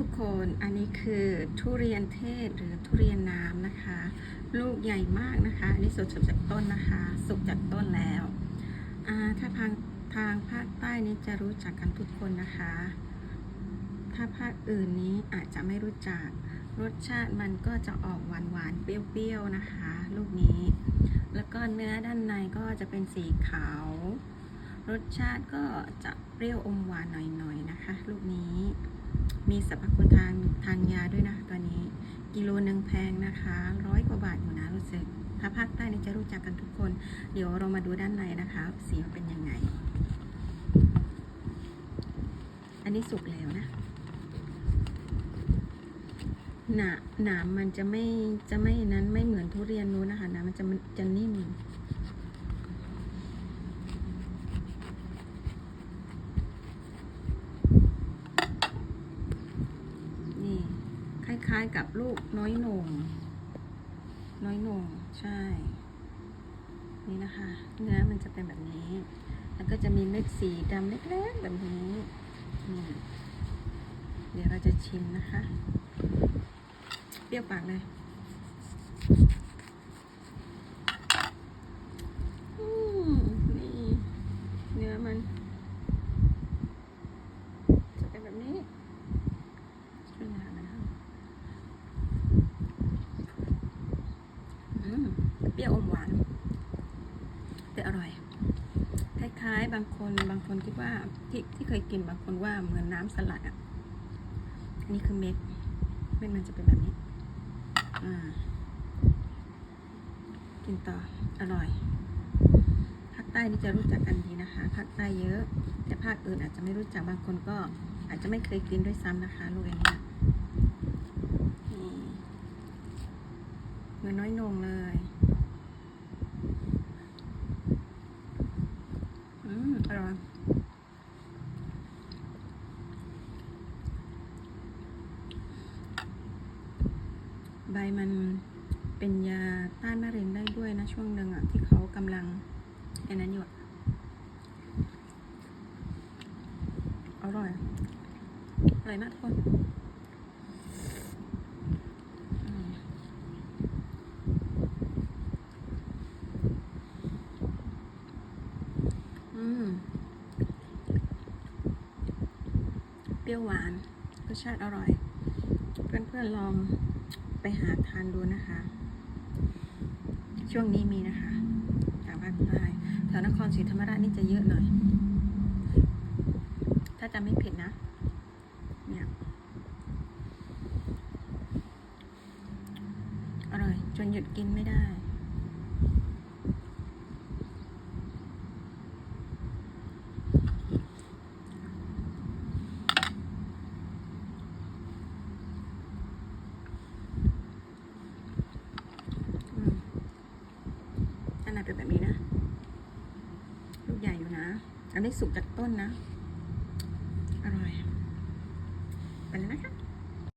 ทุกคนอันนี้คือทุเรียนเทศหรือทุเรียนน้ำนะคะ ลูกใหญ่มากนะคะอันนี้สดจากต้นนะคะ สุกจากต้นแล้วถ้าทางทางภาคใต้นี้จะรู้จักกันทุกคนนะคะ ถ้าภาคอื่นนี้อาจจะไม่รู้จักรสชาติมันก็จะออกหวานหวานเปรี้ยวๆนะคะ ลูกนี้ แล้วก็เนื้อด้านในก็จะเป็นสีขาว รสชาติก็จะเปรี้ยวอมหวานหน่อยๆนะคะ ลูกนี้ มีสรรพคุณทางทางยาด้วยนะตัวนี้ กิโลหนึ่งแพงนะคะร้อยกว่าบาทอยู่นะรู้สึก ถ้าภาคใต้นี่จะรู้จักกันทุกคน เดี๋ยวเรามาดูด้านในนะคะ สีมันเป็นยังไง อันนี้สุกแล้วนะหนาหนามมันจะไม่จะไม่นั้นไม่เหมือนทุเรียนนู้นนะคะหนามมันจะมันจะนิ่ม นี่ ค ล้ายๆกับลูกน้อยหน่งน้อยหน่งใช่ นี่นะคะ เนื้อมันจะเป็นแบบนี้ แล้วก็จะมีเม็ดสีดำเล็กๆแบบนี้นี่เดี๋ยวเราจะชิมนะคะ เปรี้ยวปากเลยอืมนี่เนื้อมัน จะเป็นแบบนี้ช่วยงานนะคะอืมเป รี้ยวอมหวาน แต่อร่อย คล้ายๆ บางคนบางคนคิดว่าที่ที่เคยกินบางคนว่าเหมือนน้ำสลัดอะ อันนี้คือเม็ด เม็ดมันจะเป็นแบบนี้ อ่า กินต่อ อร่อย ภาคใต้นี่จะรู้จักกันดีนะคะ ภาคใต้เยอะ แต่ภาคอื่นอาจจะไม่รู้จัก บางคนก็ อาจจะไม่เคยกินด้วยซ้ำนะคะลูกเองเนี่ยนี่เหมือนน้อยนงเลย อืมอร่อยใบมันเป็นยาต้านมะเร็งได้ด้วยนะช่วงหนึ่งอะที่เขากำลังไอ้นั้นอยู่อะอร่อย อร่อยมากทุกคนอืมอืม เป รี้ยวหวานรสชาติอร่อย เพื่อนๆลองไปหาทานดูนะคะ ช่วงนี้มีนะคะทางภาคใต้แถวนครศรีธรรมราชนี่จะเยอะหน่อย ถ้าจะไม่ผ็ดนะ เนี่ย อร่อย จนหยุดกินไม่ได้ อืม อันเป็นแบบนี้นะ ลูกใหญ่อยู่นะ อันนี้สุกจากต้นนะ อร่อย ไปเลยนะคะ